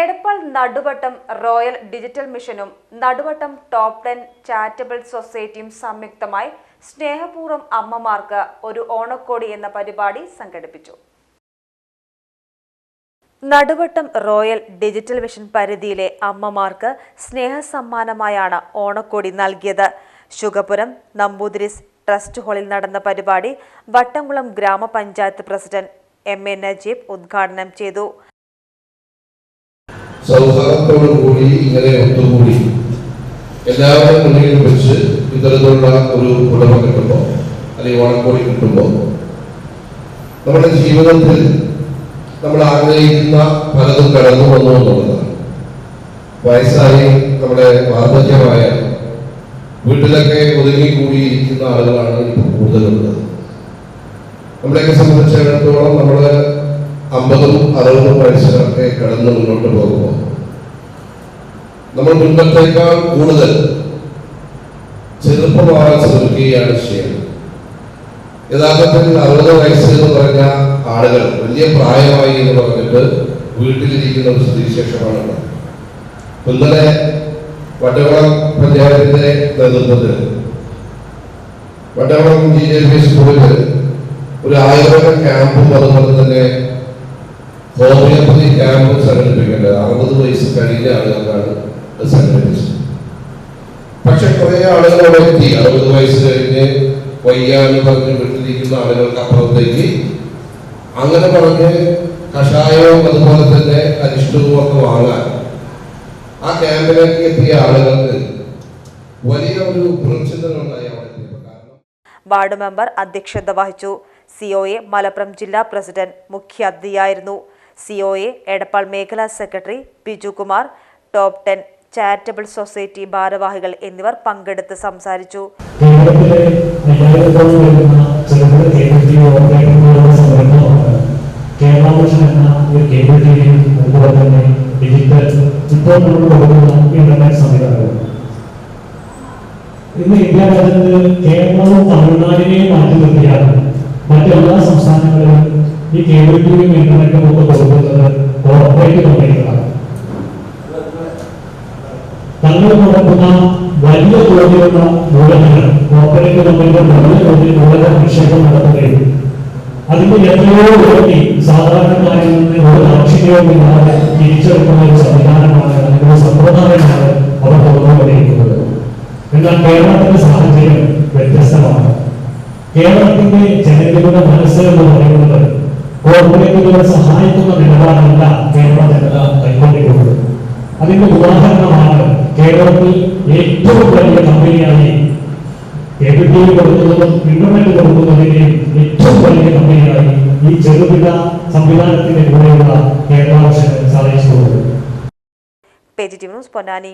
Edappal Naduvattom royal digital മിഷനും Naduvattam top ten charitable സൊസൈറ്റിയും സംയുക്തമായി സ്നേഹപൂർവം അമ്മമാർക്ക് ഒരു ഓണക്കോടി എന്ന പരിപാടി സംഘടിപ്പിച്ചു. നടുവട്ടം റോയൽ ഡിജിറ്റൽ മിഷൻ പരിധിയിലെ അമ്മമാർക്ക് സ്നേഹസമ്മാനമായാണ് ഓണക്കോടി നൽകിയത്. ശുഗപുരം നമ്പൂതിരിസ് ട്രസ്റ്റ് ഹാളിൽ നടന്ന പരിപാടി വട്ടംകുളം ഗ്രാമപഞ്ചായത്ത് പ്രസിഡന്റ് എം എ നജീബ് ഉദ്ഘാടനം ചെയ്തു. സൗഹാർദ്ദത്തോടു കൂടി ഇങ്ങനെ ഒത്തുകൂടി. എല്ലാവരും മുന്നിൽ വെച്ച് ഇത്തരത്തിലുള്ള ഒരു ഉടമ കിട്ടുമ്പോൾ അല്ലെങ്കിൽ ഓണക്കോടി കിട്ടുമ്പോൾ നമ്മുടെ ജീവിതത്തിൽ നമ്മൾ ആഗ്രഹിക്കുന്ന പലതും കടന്നു വന്നു എന്നുള്ളതാണ്. വയസ്സായി നമ്മുടെ വാർദ്ധക്യമായ വീട്ടിലൊക്കെ ഒതുങ്ങിക്കൂടി ഇരിക്കുന്ന ആളുകളാണ് ഇപ്പോൾ കൂടുതലുള്ളത്. നമ്മളെയൊക്കെ സംബന്ധിച്ചിടത്തോളം നമ്മൾ അമ്പതും അറുപതും വയസ്സിലൊക്കെ കടന്ന് മുന്നോട്ട് പോകുമ്പോൾ നമ്മൾ മുൻപത്തേക്കാൾ കൂടുതൽ ചെറുപ്പമാകാൻ ശ്രമിക്കുകയാണ് ചെയ്യുന്നത്. യഥാർത്ഥത്തിൽ അറുപത് വയസ്സ് എന്ന് പറഞ്ഞ ആളുകൾ വലിയ പ്രായമായി എന്ന് പറഞ്ഞിട്ട് വീട്ടിലിരിക്കുന്ന ഒരു സ്ഥിതിവിശേഷമാണ് ഇന്നലെ വട്ടവളം പഞ്ചായത്തിന്റെ നേതൃത്വത്തിൽ വട്ടവളം ജി ജെ പി സ്കൂളിൽ ഒരു ആയുർവേദ ക്യാമ്പും അതുപോലെ തന്നെ ഹോമിയോപ്പതി ക്യാമ്പ് സംഘടിപ്പിക്കേണ്ടത് അറുപത് വയസ്സ് കഴിഞ്ഞ ആളുകൾക്കാണ് ഇത് സംഘടിപ്പിച്ചത്. പക്ഷെ കുറെ ആളുകൾ അവിടെ എത്തി. അറുപത് വയസ്സ് കഴിഞ്ഞ് വയ്യാന്ന് പറഞ്ഞ് വിട്ടിരിക്കുന്ന ആളുകൾക്ക് അപ്പുറത്തേക്ക് അങ്ങനെ പറഞ്ഞ് കഷായവും അതുപോലെ തന്നെ അരിഷ്ടവും ഒക്കെ വാങ്ങാൻ ആ ക്യാമ്പിലേക്ക് എത്തിയ ആളുകൾക്ക് വലിയ ഒരു കാരണം വാർഡ് മെമ്പർ അധ്യക്ഷത വഹിച്ചു. സിഒഎ മലപ്പുറം ജില്ലാ പ്രസിഡന്റ് മുഖ്യ ഒ എ എടപ്പാൾ മേഖലാ secretary Biju Kumar top ten charitable society ഭാരവാഹികൾ എന്നിവർ പങ്കെടുത്ത് സംസാരിച്ചു. ഇന്ന് ഇന്ത്യ രാജ്യത്ത് കേരളവും തമിഴ്നാടിനെയും മാറ്റി നിർത്തിയാണ് മറ്റെല്ലാ സംസ്ഥാനങ്ങളിലും ഈ കേബിൾ ടിവിയും ഇന്റർനെറ്റും ഒക്കെ കൊടുക്കുന്നത് കോർപ്പറേറ്റ് കമ്പനികളാണ് തങ്ങൾ നടത്തുന്ന വലിയ തോതിലുള്ള മൂലധനം കോർപ്പറേറ്റ് കമ്പനികൾ വലിയ തോതിൽ മൂലധന നിക്ഷേപം നടത്തുകയും അതിന്റെ എത്രയോ ഇരട്ടി സാധാരണക്കാരിൽ നിന്ന് ഒരു ദാക്ഷിണ്യവുമില്ലാതെ തിരിച്ചെടുക്കുന്ന ഒരു സംവിധാനമാണ് ഒരു സമ്പ്രദായമാണ് അവർ തുറന്നുകൊണ്ടിരിക്കുന്നത് എന്നാൽ കേരളത്തിന്റെ സാഹചര്യം വ്യത്യസ്തമാണ്. കേരളത്തിന്റെ ജനങ്ങളുടെ മനസ്സ് എന്ന് പറയുന്നത് കോർപ്പറേറ്റുകളെ സഹായിക്കുന്ന നിലപാടല്ല കേരള ജനത കൈക്കൊണ്ടിരിക്കുന്നത് അതിന്റെ ഉദാഹരണമാണ് കേരളത്തിൽ ഏറ്റവും വലിയ കമ്പനിയായി കേബിൾ ടി വി കൊടുക്കുന്നതും ഇന്റർനെറ്റ് കൊടുക്കുന്നതിന്റെയും ഏറ്റവും വലിയ കമ്പനിയായി ഈ ചെറുകിട സംവിധാനത്തിന്റെ കൂടെയുള്ള കേരള മിഷൻ സാധിച്ചിട്ടുള്ളത് page T V news Ponnani